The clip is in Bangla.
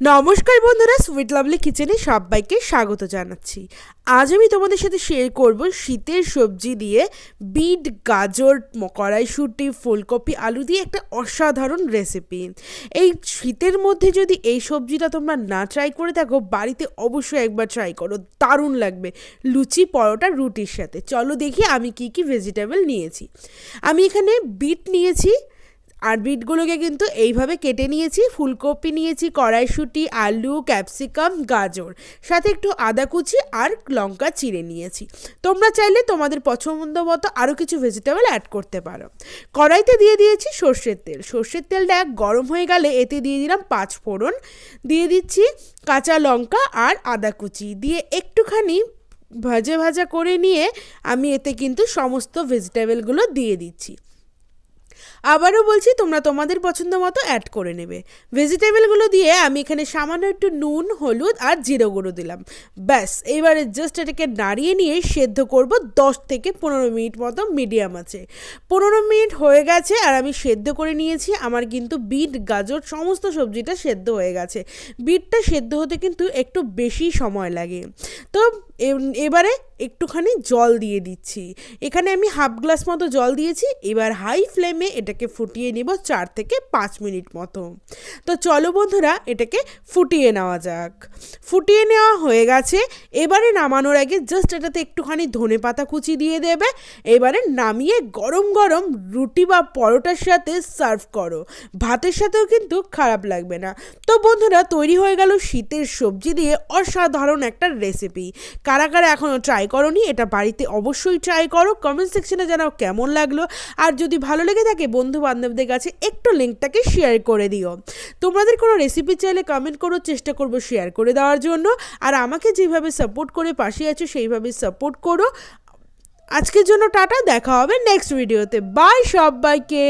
নমস্কার বন্ধুরা সুইট লাভলি কিচেনে সবাইকে স্বাগত জানাচ্ছি। আজ আমি তোমাদের সাথে শেয়ার করব শীতের সবজি দিয়ে বিট, গাজর কড়াইশুঁটি ফুলকপি, আলু দিয়ে একটা অসাধারণ রেসিপি এই শীতের মধ্যে যদি এই সবজিটা তোমরা না ট্রাই করে থাকো, বাড়িতে অবশ্যই একবার ট্রাই করো, দারুণ লাগবে। লুচি, পরোটা, রুটির সাথে। চলো দেখি আমি কি কি ভেজিটেবল নিয়েছি। আমি এখানে বিট নিয়েছি আর বিটগুলোকে কিন্তু এইভাবে কেটে নিয়েছি, ফুলকপি নিয়েছি, কড়াইশুঁটি, আলু, ক্যাপসিকাম, গাজর, সাথে একটু আদা কুচি আর লঙ্কা চিড়ে নিয়েছি। তোমরা চাইলে তোমাদের পছন্দ মতো আরও কিছু ভেজিটেবল অ্যাড করতে পারো। কড়াইতে দিয়ে দিয়েছি সর্ষের তেল। সর্ষের তেলটা এক গরম হয়ে গেলে এতে দিয়ে দিলাম পাঁচ ফোড়ন। দিয়ে দিচ্ছি কাঁচা লঙ্কা আর আদা কুচি। দিয়ে একটুখানি ভাজা ভাজা করে নিয়ে আমি এতে কিন্তু সমস্ত ভেজিটেবলগুলো দিয়ে দিচ্ছি। আবারও বলছি, তোমরা তোমাদের পছন্দ মতো অ্যাড করে নেবে। ভেজিটেবলগুলো দিয়ে আমি এখানে সামান্য একটু নুন, হলুদ আর জিরো গুঁড়ো দিলাম। ব্যাস, এবারে জাস্ট এটাকে নাড়িয়ে নিয়ে সেদ্ধ করব দশ থেকে পনেরো মিনিট মতো মিডিয়াম আছে। পনেরো মিনিট হয়ে গেছে আর আমি সেদ্ধ করে নিয়েছি। আমার কিন্তু বিট, গাজর, সমস্ত সবজিটা সেদ্ধ হয়ে গেছে। বিটটা সেদ্ধ হতে কিন্তু একটু বেশি সময় লাগে। তো এবারে একটুখানি জল দিয়ে দিচ্ছি। এখানে আমি হাফ গ্লাস মতো জল দিয়েছি, এবার হাই ফ্লেমে এটাকে ফুটিয়ে নিব চার থেকে পাঁচ মিনিট মতো। তো চলো বন্ধুরা, এটাকে ফুটিয়ে নেওয়া যাক। ফুটিয়ে নেওয়া হয়ে গেছে, এবারে নামানোর আগে জাস্ট এটাতে একটুখানি ধনে পাতা কুচি দিয়ে দেবে, এবারে নামিয়ে গরম গরম রুটি বা পরোটার সাথে সার্ভ করো। ভাতের সাথেও কিন্তু খারাপ লাগবে না। তো বন্ধুরা, তৈরি হয়ে গেল শীতের সবজি দিয়ে অসাধারণ একটা রেসিপি কারা কারা এখনও ট্রাই করনি, এটা বাড়িতে অবশ্যই ট্রাই করো। কমেন্ট সেকশনে জানাও কেমন লাগল। আর যদি ভালো লেগে থাকে বন্ধু বান্ধবদের কাছে, একটু লিঙ্কটাকে শেয়ার করে দিও। তোমাদের কোনো রেসিপি চাইলে কমেন্ট করো, চেষ্টা করব শেয়ার করে দেওয়ার জন্য। আর আমাকে যেভাবে সাপোর্ট করে পাশে আছো, সেইভাবে সাপোর্ট করো। আজকের জন্য টাটা, দেখা হবে নেক্সট ভিডিওতে বাই সবাইকে।